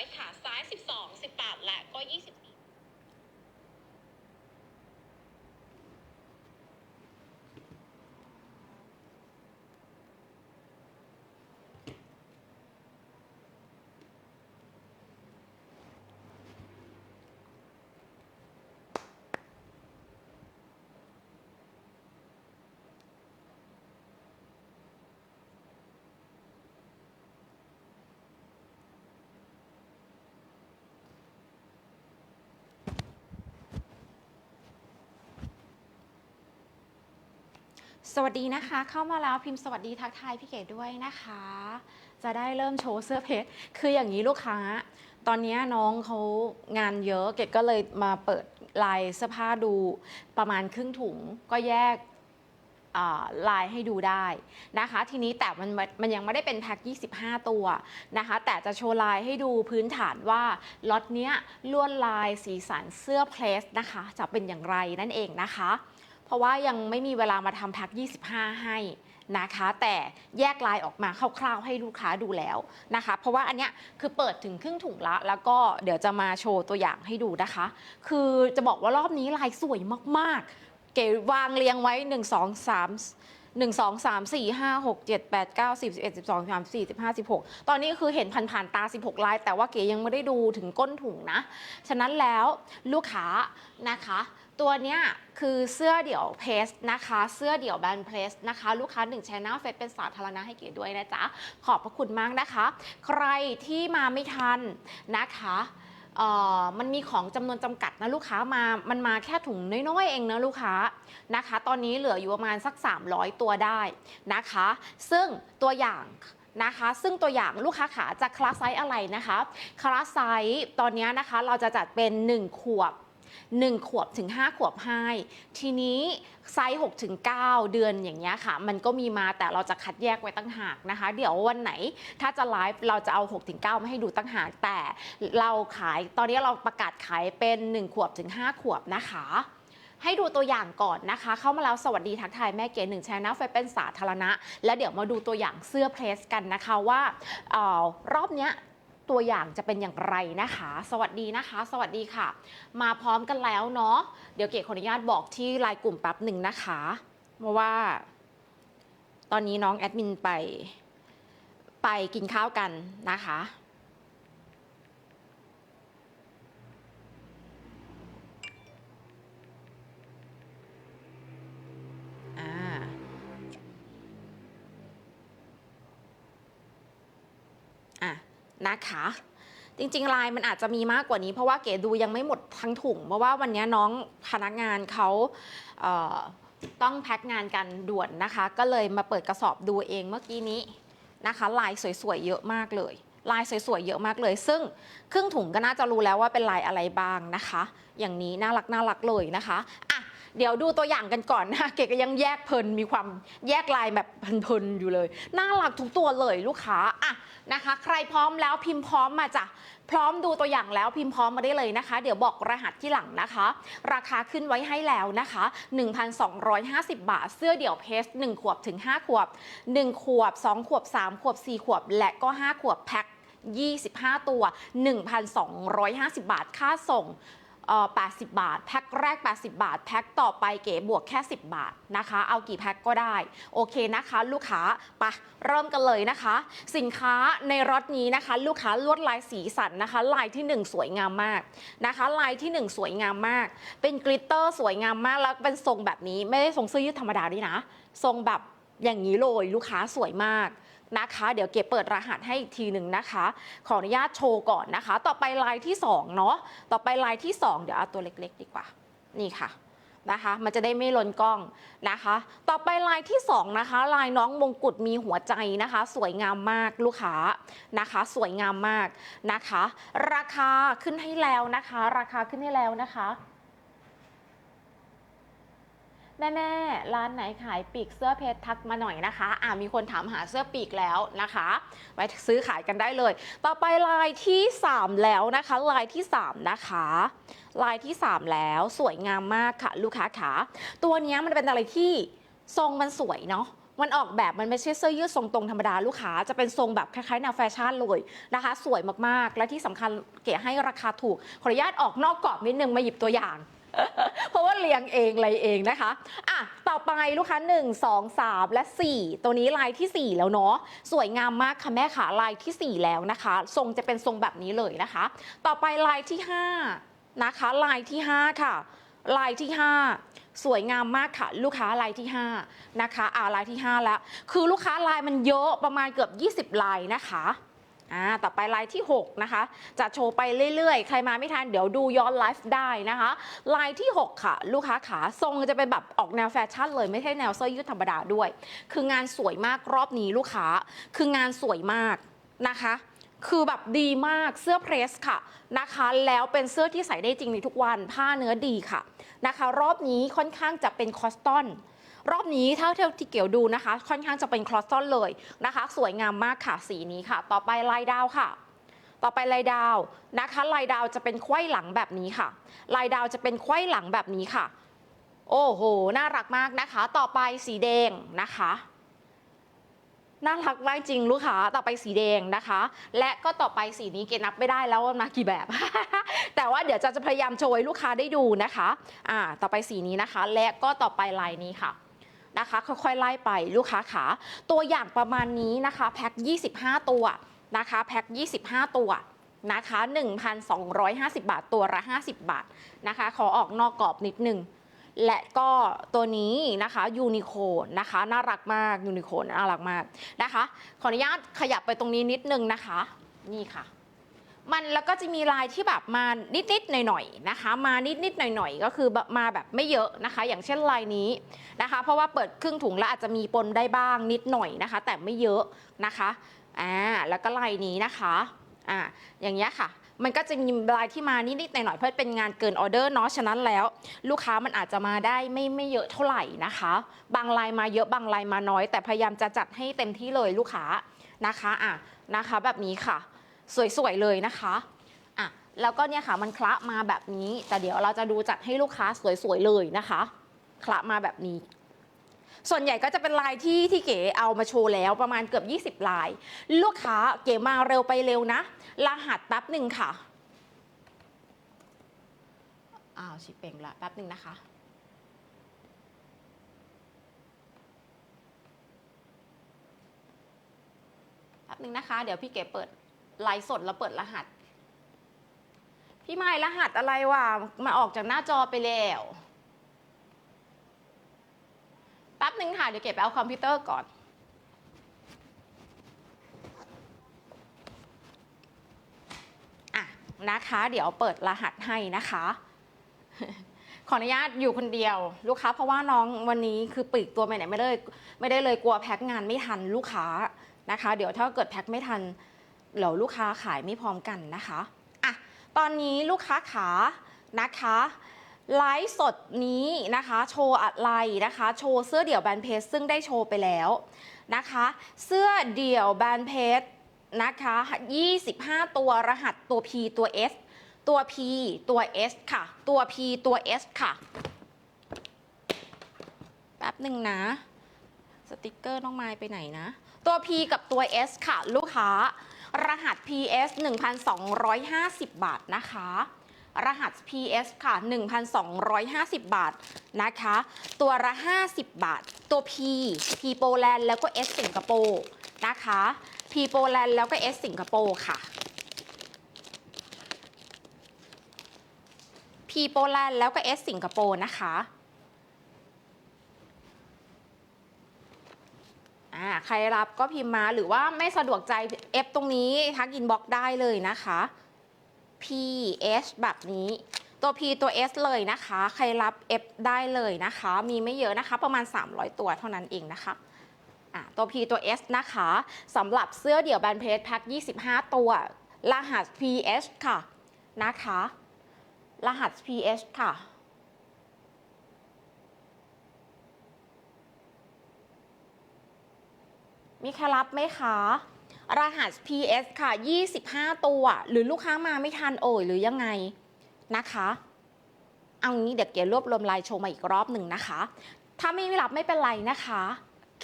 300ค่ะ ซ้าย 12 18 และก็ 20 สวัสดีนะคะ เข้ามาแล้วพิมพ์สวัสดีทักทายพี่เก๋ด้วยนะคะ จะได้เริ่มโชว์เสื้อเพชรคืออย่างนี้ลูกค้า ตอนนี้น้องเขางานเยอะเกดก็เลยมาเปิดลายเสื้อผ้าดูประมาณครึ่งถุงก็แยกลายให้ดูได้นะคะ ทีนี้แต่มันมันยังไม่ได้เป็นแพ็ค25 ตัวนะคะ แต่จะโชว์ลายให้ดูพื้นฐานว่าล็อตเนี้ยลวดลายสีสันเสื้อเพลสนะคะ จะเป็นอย่างไรนั่นเองนะคะ เพราะว่ายังไม่มีเวลามาทำแพ็ค25 ให้นะคะ แต่แยกลายออกมาคร่าวๆให้ลูกค้าดูแล้วนะคะ เพราะว่าอันเนี้ยคือเปิดถึงครึ่งถุงละ แล้วก็เดี๋ยวจะมาโชว์ตัวอย่างให้ดูนะคะ คือจะบอกว่ารอบนี้ลายสวยมากๆ เก๋วางเรียงไว้ 1 2 3 1 2 3 4 5 6 7 8 9 10 11 12 13 14 15 16 ตอนนี้คือเห็นผ่านๆตา 16 ลาย แต่ว่าเก๋ยังไม่ได้ดูถึงก้นถุงนะ ฉะนั้นแล้วลูกค้านะคะ ตัวเนี้ยคือเสื้อเดี่ยวเพสนะคะ เสื้อเดี่ยวแบรนด์เพสนะคะ ลูกค้าหนึ่งชแนลเฟซเป็นสาธารณะให้เก๋ด้วยนะจ๊ะ ขอบพระคุณมากนะคะ ใครที่มาไม่ทันนะคะเอ่อมันมีของจำนวนจำกัดนะลูกค้ามา มันมาแค่ถุงน้อยๆเองนะลูกค้านะคะ ตอนนี้เหลืออยู่ประมาณสัก 300 ตัวได้นะคะ ซึ่งตัวอย่างนะคะ ซึ่งตัวอย่างลูกค้าขาจะคลาสไซส์อะไรนะคะ คลาสไซส์ตอนนี้นะคะเราจะจัดเป็น 1 ขวบ 1 ขวบถึง 5 ขวบให้ ทีนี้ไซส์6ถึง9เดือนอย่างเงี้ยค่ะ มันก็มีมาแต่เราจะคัดแยกไว้ตั้งหากนะคะ เดี๋ยววันไหนถ้าจะไลฟ์เราจะเอา6ถึง9มาให้ดูตั้งหากแต่เราขายตอนนี้เราประกาศขายเป็น 1 ขวบถึง 5 ขวบนะคะให้ดูตัวอย่างก่อนนะคะ เข้ามาแล้วสวัสดีทักทายแม่เก๋หนึ่งแชนแนลเฟเป็นสาธารณะ และเดี๋ยวมาดูตัวอย่างเสื้อเพลสกันนะคะว่าออรอบเนี้ย ตัวอย่างจะเป็นอย่างไรนะคะ สวัสดีนะคะ สวัสดีค่ะ มาพร้อมกันแล้วเนาะเดี๋ยวเกดขออนุญาตบอกที่ไลน์กลุ่มแป๊บหนึ่งนะคะเพราะว่า ตอนนี้น้องแอดมินไปไปกินข้าวกันนะคะ อ่า อะ นะคะ จริงๆลน์มันอาจจะมีมากกว่านี้เพราะว่าเก๋ดูยังไม่หมดทั้งถุง เพราะว่าวันนี้น้องพนักงานเขาเต้องแพ็คงานกันด่วนนะคะ ก็เลยมาเปิดกระสอบดูเองเมื่อกี้นี้นะคะ ลายสวยๆเยอะมากเลย ลายสวยๆเยอะมากเลย ซึ่งครึ่งถุงก็น่าจะรู้แล้วว่าเป็นลายอะไรบ้างนะคะ อย่างนี้น่ารักน่ารักเลยนะคะอะ เดี๋ยวดูตัวอย่างกันก่อนนะเก๋ก็ยังแยกเพลินมีความแยกลายแบบเพลินๆอยู่เลย น่ารักทุกตัวเลยลูกค้าอะนะคะ ใครพร้อมแล้วพิมพ์พร้อมมาจ้ะพร้อมดูตัวอย่างแล้วพิมพ์พร้อมมาได้เลยนะคะ เดี๋ยวบอกรหัสที่หลังนะคะ ราคาขึ้นไว้ให้แล้วนะคะ 1,250 บาท เสื้อเดี่ยวเพส1ขวบถึง 5 ขวบ 1 ขวบ 2 ขวบ 3 ขวบ 4 ขวบ และก็ 5 ขวบแพ็ค25 ตัว 1,250 บาท ค่าส่ง 80 บาท แพ็คแรก 80 บาท แพ็คต่อไปเก๋บวกแค่ 10 บาทนะคะ เอากี่แพ็คก็ได้ โอเคนะคะ ลูกค้าไปะเริ่มกันเลยนะคะ สินค้าในรถนี้นะคะ ลูกค้าลวดลายสีสันนะคะ ลายที่ 1 สวยงามมากนะคะ ลายที่ 1 สวยงามมาก เป็นกลิตเตอร์สวยงามมากแล้วเป็นทรงแบบนี้ไม่ได้ทรงเสื้อยืดธรรมดาด้วยนะ ทรงแบบอย่างนี้เลยลูกค้าสวยมาก นะคะ เดี๋ยวเก็บเปิดรหัสให้อีกทีหนึ่งนะคะ ขออนุญาตโชว์ก่อนนะคะ ต่อไปลายที่2เนาะต่อไปลายที่ 2 เดี๋ยวเอาตัวเล็ก ๆ ดีกว่า นี่ค่ะนะคะ มันจะได้ไม่หล่นกล้องนะคะ ต่อไปลายที่ 2 นะคะ ลายน้องมงกุฎมีหัวใจนะคะ สวยงามมากลูกค้านะคะ สวยงามมากนะคะ ราคาขึ้นให้แล้วนะคะ ราคาขึ้นให้แล้วนะคะ แม่แม่ๆร้านไหนขายปีกเสื้อเพชรทักมาหน่อยนะคะ อ่ามีคนถามหาเสื้อปีกแล้วนะคะไปซื้อขายกันได้เลย ต่อไปลายที่ 3 แล้วนะคะ ลายที่ 3 นะคะ ลายที่ 3 แล้วสวยงามมากค่ะลูกค้าขาตัวนี้มันเป็นอะไรที่ทรงมันสวยเนาะมันออกแบบมันไม่ใช่เสื้อยืดทรงตรงธรรมดาลูกค้าจะเป็นทรงแบบคล้ายๆแนวแฟชั่นเลยนะคะ สวยมากๆ และที่สำคัญเก๋ให้ราคาถูกขออนุญาตออกนอกกรอบนิดนึงมาหยิบตัวอย่าง เพราะว่าเรียงเองอะไรเองนะคะอะต่อไปลูกค้า 1 2 3 และ 4 ตัวนี้ลายทีสี่4 แล้วเนาะสวยงามมากค่ะแม่ขาลายทีสี่ 4 แล้วนะคะ ทรงจะเป็นทรงแบบนี้เลยนะคะ ต่อไปลายที่ 5 นะคะ ลายที่ 5 ค่ะ ลายที่ 5สวยงามมากค่ะ ลูกค้าลายที่ 5 นะคะอ่าลายที่ 5 แล้ว คือลูกค้าลายมันเยอะประมาณเกือบ 20 ลายนะคะ อ่าต่อไปลายที่ 6 นะคะ จะโชว์ไปเรื่อยๆ ใครมาไม่ทันเดี๋ยวดูย้อนไลฟ์ได้นะคะลายที่ 6 ค่ะ ลูกค้าขาทรงจะเป็นแบบออกแนวแฟชั่นเลยไม่ใช่แนวเสื้อยืดธรรมดาด้วย คืองานสวยมากรอบนี้ลูกค้า คืองานสวยมากนะคะคือแบบดีมากเสื้อเพรสค่ะนะคะ แล้วเป็นเสื้อที่ใส่ได้จริงในทุกวัน ผ้าเนื้อดีค่ะนะคะ รอบนี้ค่อนข้างจะเป็นคอสตอน รอบนี้ถ้าเท่าที่เกี่ยวดูนะคะ ค่อนข้างจะเป็นคลอสตอนเลยนะคะ สวยงามมากค่ะสีนี้ค่ะ ต่อไปลายดาวค่ะต่อไปลายดาวนะคะลายดาวจะเป็นไขว้หลังแบบนี้ค่ะลายดาวจะเป็นไขว้หลังแบบนี้ค่ะ โอ้โห น่ารักมากนะคะ ต่อไปสีแดงนะคะ น่ารักมากจริงลูกค้าต่อไปสีแดงนะคะ และก็ต่อไปสีนี้เกณฑ์นับไม่ได้แล้วว่ามากี่แบบ แต่ว่าเดี๋ยวจะจะพยายามโชว์ให้ลูกค้าได้ดูนะคะ อ่า ต่อไปสีนี้นะคะ และก็ต่อไปลายนี้ค่ะ นะคะ ค่อยๆไล่ไปลูกค้าขา ตัวอย่างประมาณนี้นะคะแพ็ค25 ตัวนะคะแพ็ค25 ตัวนะคะ 1,250 บาทตัวละ 50 บาทนะคะ ขอออกนอกกรอบนิดนึง และก็ตัวนี้นะคะยูนิโคนะคะ น่ารักมากยูนิโคน่ารักมากนะคะ ขออนุญาตขยับไปตรงนี้นิดนึงนะคะ นี่ค่ะ มันแล้วก็จะมีลายที่แบบมานิดๆหน่อยๆนะคะ มานิดๆหน่อยๆ ก็คือมาแบบไม่เยอะนะคะ อย่างเช่นลายนี้นะคะ เพราะว่าเปิดครึ่งถุงแล้วอาจจะมีปนได้บ้างนิดหน่อยนะคะ แต่ไม่เยอะนะคะอ่าแล้วก็ลายนี้นะคะอ่าอย่างเงี้ยค่ะมันก็จะมีลายที่มานิดๆหน่อยๆเพราะเป็นงานเกินออเดอร์เนาะฉะนั้นแล้ว ลูกค้ามันอาจจะมาได้ไม่ไม่เยอะเท่าไหร่นะคะ บางลายมาเยอะบางลายมาน้อย แต่พยายามจะจัดให้เต็มที่เลยลูกค้านะคะอะนะคะ แบบนี้ค่ะ สวยๆเลยนะคะอะแล้วก็เนี่ยค่ะมันคละมาแบบนี้ แต่เดี๋ยวเราจะดูจัดให้ลูกค้าสวยๆเลยนะคะ คละมาแบบนี้ ส่วนใหญ่ก็จะเป็นลายที่ที่เก๋เอามาโชว์แล้วประมาณเกือบ 20 ลาย ลูกค้าเก๋มาเร็วไปเร็วนะ รหัสแป๊บหนึ่งค่ะอ้าวชิเป่งละแป๊บหนึ่งนะคะ แป๊บหนึ่งนะคะ เดี๋ยวพี่เก๋เปิด ไลฟ์สดแล้วเปิดรหัส พี่ไม้รหัสอะไรวะมาออกจากหน้าจอไปแล้วแป๊บหนึ่งค่ะ เดี๋ยวเก็บเอาคอมพิวเตอร์ก่อนอะนะคะ เดี๋ยวเปิดรหัสให้นะคะ ขออนุญาตอยู่คนเดียว ลูกค้าเพราะว่าน้องวันนี้คือปลีกตัวไปไหนไม่ได้ไม่ได้เลยกลัวแพ็คงานไม่ทันลูกค้านะคะ เดี๋ยวถ้าเกิดแพ็คไม่ทัน เดี๋ยวลูกค้าขายไม่พร้อมกันนะคะอะตอนนี้ลูกค้าขานะคะไลฟ์สดนี้นะคะ โชว์อะไรนะคะ โชว์เสื้อเดี่ยวแบรนด์เพจซึ่งได้โชว์ไปแล้วนะคะ เสื้อเดี่ยวแบรนด์เพจนะคะ 25 ตัวรหัสตัว P ตัว S ตัว P ตัว S ค่ะ ตัว P ตัว S ค่ะ แป๊บหนึ่งนะ สติกเกอร์น้องไม้ไปไหนนะ ตัว P กับตัว S ค่ะ ลูกค้า รหัส PS 1,250 บาทนะคะ รหัส PS ค่ะ 1,250 บาทนะคะ ตัวละ 50 บาท ตัว P P โปแลนด์แล้วก็ S สิงคโปร์นะคะ P โปแลนด์แล้วก็ S สิงคโปร์ค่ะ P โปแลนด์แล้วก็ S สิงคโปร์นะคะ อ่าใครรับก็พิมพ์มาหรือว่าไม่สะดวกใจ F ตรงนี้ทักอินบ็อกได้เลยนะคะ P S แบบนี้ตัว P ตัว S เลยนะคะ ใครรับ F ได้เลยนะคะ มีไม่เยอะนะคะ ประมาณ 300 ตัวเท่านั้นเองนะคะตัว P ตัว S นะคะสำหรับเสื้อเดี่ยวแบรนด์เพจแพ็ค25 ตัว รหัส PS ค่ะนะคะ รหัส PS ค่ะ มีใครรับไหมคะ รหัส PS ค่ะ 25 ตัว หรือลูกค้ามาไม่ทันโอยหรือยังไงนะคะ เอางี้เดี๋ยวเก๋รวบรวมลายโชว์มาอีกรอบหนึ่งนะคะ ถ้าไม่รับไม่เป็นไรนะคะ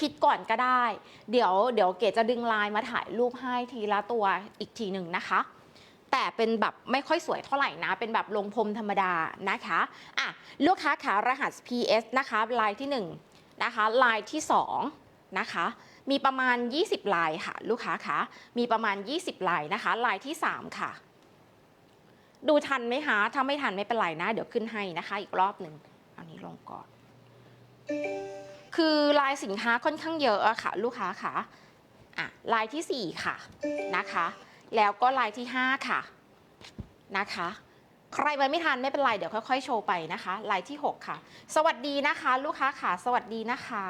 คิดก่อนก็ได้ เดี๋ยวเดี๋ยวเก๋จะดึงไลน์มาถ่ายรูปให้ทีละตัวอีกทีหนึ่งนะคะแต่เป็นแบบไม่ค่อยสวยเท่าไหร่นะ เป็นแบบลงพรมธรรมดานะคะอะลูกค้าขารหัส PS นะคะ ลายที่ 1 นะคะ ลายที่ 2 นะคะ มีประมาณ 20 ลายค่ะ ลูกค้าคะมีประมาณ 20 ลายนะคะ ลายที่ 3 ค่ะ ดูทันไหมคะถ้าไม่ทันไม่เป็นไรนะ เดี๋ยวขึ้นให้นะคะ อีกรอบหนึ่งเอานี้ลงก่อน คือลายสินค้าค่อนข้างเยอะอะค่ะ ลูกค้าคะอะลายทีสี่4 ค่ะนะคะ แล้วก็ลายที่ 5 ค่ะนะคะใครไปไม่ทันไม่เป็นไร เดี๋ยวค่อยๆ โชว์ไปนะคะลายที่ 6 ค่ะ สวัสดีนะคะ ลูกค้าค่ะ สวัสดีนะคะ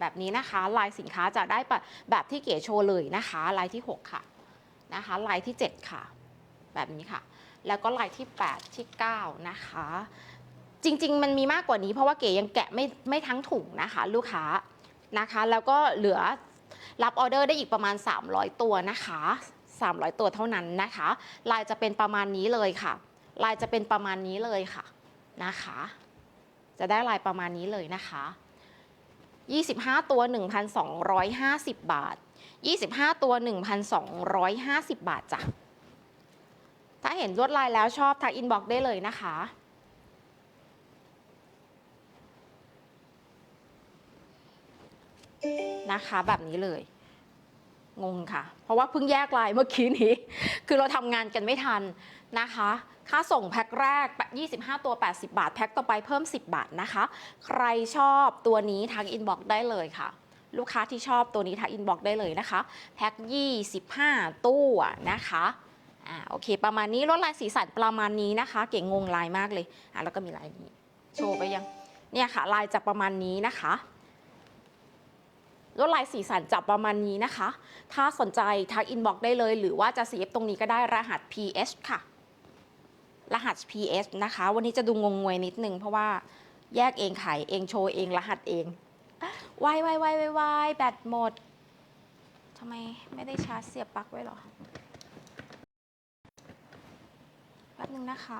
แบบนี้นะคะ ลายสินค้าจะได้แบบที่เก๋โชว์เลยนะคะ ลายที่ 6 ค่ะนะคะ ลายที่ 7 ค่ะ แบบนี้ค่ะ แล้วก็ลายที่ 8 ที่ 9 นะคะ จริงๆ มันมีมากกว่านี้เพราะว่าเก๋ยังแกะไม่ไม่ทั้งถุงนะคะ ลูกค้านะคะ แล้วก็เหลือรับออเดอร์ได้อีกประมาณ 300 ตัวนะคะ 300 ตัวเท่านั้นนะคะ ลายจะเป็นประมาณนี้เลยค่ะ ลายจะเป็นประมาณนี้เลยค่ะนะคะ จะได้ลายประมาณนี้เลยนะคะ 25 ตัว 1,250 บาท 25 ตัว 1,250 บาทจ้ะ ถ้าเห็นลวดลายแล้วชอบทักอินบ็อกได้เลยนะคะ นะคะแบบนี้เลย งงค่ะ เพราะว่าเพิ่งแยกลายเมื่อกี้นี้ คือเราทำงานกันไม่ทันนะคะ ค่าส่งแพ็คแรก 25 ตัว 80 บาท แพ็คต่อไปเพิ่ม 10 บาทนะคะ ใครชอบตัวนี้ทักอินบ็อกได้เลยค่ะ ลูกค้าที่ชอบตัวนี้ทักอินบ็อกได้เลยนะคะ แพ็ค 25 ตู้นะคะอ่าโอเค ประมาณนี้ลดลายสีสันประมาณนี้นะคะ เก่งงงลายมากเลยอะแล้วก็มีลายนี้ โชว์ไปยัง เนี่ยค่ะ ลายจะประมาณนี้นะคะ ลวดลายสีสันจับประมาณนี้นะคะ ถ้าสนใจทักอินบ็อกได้เลย หรือว่าจะ CF ตรงนี้ก็ได้รหัส PS ค่ะ รหัส PS นะคะ วันนี้จะดูงงงวยนิดนึงเพราะว่าแยกเองขายเองโชว์เองรหัสเองวายวายวายวายวายแบตหมดทำไมไม่ได้ชาร์จเสียบปลั๊กไว้หรอแป๊บนึงนะคะ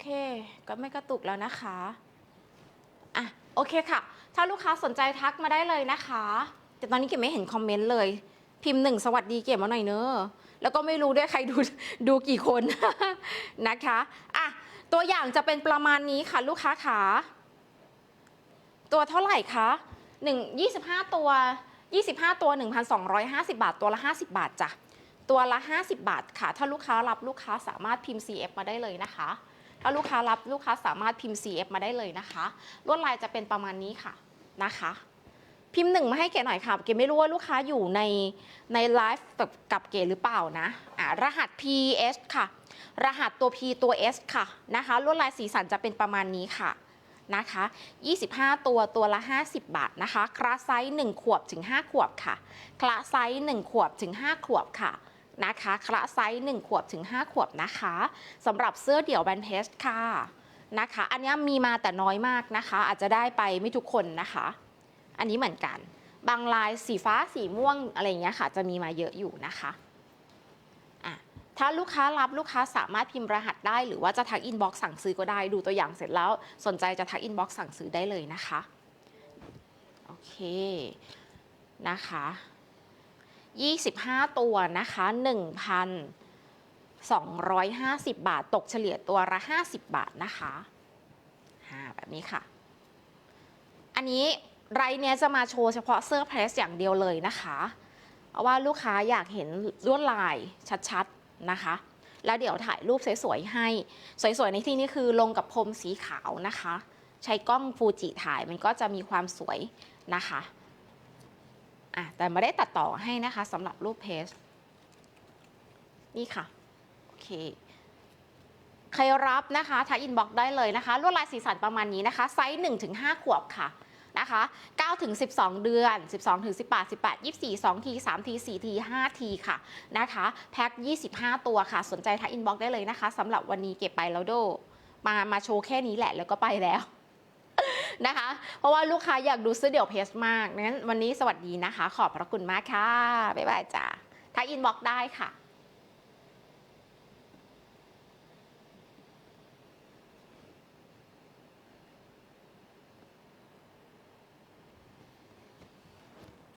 เค ก็ไม่กระตุกแล้วนะคะอะโอเคค่ะ ถ้าลูกค้าสนใจทักมาได้เลยนะคะ แต่ตอนนี้เก็บไม่เห็นคอมเมนต์เลย พิมพ์หนึ่งสวัสดีเก็บมาหน่อยเนอะแล้วก็ไม่รู้ด้วยใครดูดูกี่คนนะคะอะตัวอย่างจะเป็นประมาณนี้ค่ะลูกค้าขาตัวเท่าไหร่คะหนึ่งยี่สิบห้าตัวยี่สิบห้าตัวหนึ่งพันสองร้อยห้าสิบาท ตัวละห้าสิบาทจ้ะ ตัวละ 50 บาทค่ะ ถ้าลูกค้ารับลูกค้าสามารถพิมพ์ CF มาได้เลยนะคะ ถ้าลูกค้ารับลูกค้าสามารถพิมพ์ CF มาได้เลยนะคะ ลวดลายจะเป็นประมาณนี้ค่ะนะคะ พิมพ์หนึ่งมาให้เก๋หน่อยค่ะ เก๋ไม่รู้ว่าลูกค้าอยู่ในในไลฟ์กับเก๋หรือเปล่านะอ่ารหัส PS ค่ะ รหัสตัว P ตัว S ค่ะนะคะ ลวดลายสีสันจะเป็นประมาณนี้ค่ะนะคะ 25 ตัว ตัวละ 50 บาทนะคะ คลาไซส์ 1 ขวบถึง 5 ขวบค่ะ คลาไซส์ 1 ขวบถึง 5 ขวบค่ะ นะคะคละไซส์1ขวบถึง 5 ขวบนะคะสำหรับเสื้อเดี่ยวแบนเทสค่ะนะคะ อันนี้มีมาแต่น้อยมากนะคะ อาจจะได้ไปไม่ทุกคนนะคะ อันนี้เหมือนกัน บางลายสีฟ้าสีม่วงอะไรเงี้ยค่ะ จะมีมาเยอะอยู่นะคะะถ้าลูกค้ารับลูกค้าสามารถพิมพ์รหัสได้ หรือว่าจะทักอินบ็อกซ์สั่งซื้อก็ได้ดูตัวอย่างเสร็จแล้ว สนใจจะทักอินบ็อกซ์สั่งซื้อได้เลยนะคะโอเคนะคะ 25 ตัวนะคะ 1,250 บาท ตกเฉลี่ยตัวละ 50 บาทนะคะแบบนี้ค่ะ อันนี้ไรเนี้ยจะมาโชว์เฉพาะเสื้อเพรสอย่างเดียวเลยนะคะ เพราะว่าลูกค้าอยากเห็นลวดลายชัดๆนะคะ แล้วเดี๋ยวถ่ายรูปสวยๆให้ สวยๆในที่นี้คือลงกับพรมสีขาวนะคะ ใช้กล้องฟูจิถ่ายมันก็จะมีความสวยนะคะ อะแต่ไม่ได้ตัดต่อให้นะคะสำหรับรูปเพจนี่ค่ะ โอเค ใครรับนะคะทักอินบ็อกได้เลยนะคะ ลวดลายสีสันประมาณนี้นะคะ ไซส์1-5 ขวบค่ะนะคะ9ถึง12 เดือน 12ถึง18 18 24 2ที3ที4ที5ทีค่ะนะคะแพ็ค25 ตัวค่ะ สนใจทักอินบ็อกได้เลยนะคะสำหรับวันนี้เก็บไปแล้วโดมามาโชว์แค่นี้แหละแล้วก็ไปแล้ว นะคะ เพราะว่าลูกค้าอยากดูเสื้อเดี่ยวเพสมากงั้นวันนี้สวัสดีนะคะ ขอบพระคุณมากค่ะ บ๊ายบายจ้าทักอินบ็อกได้ค่ะ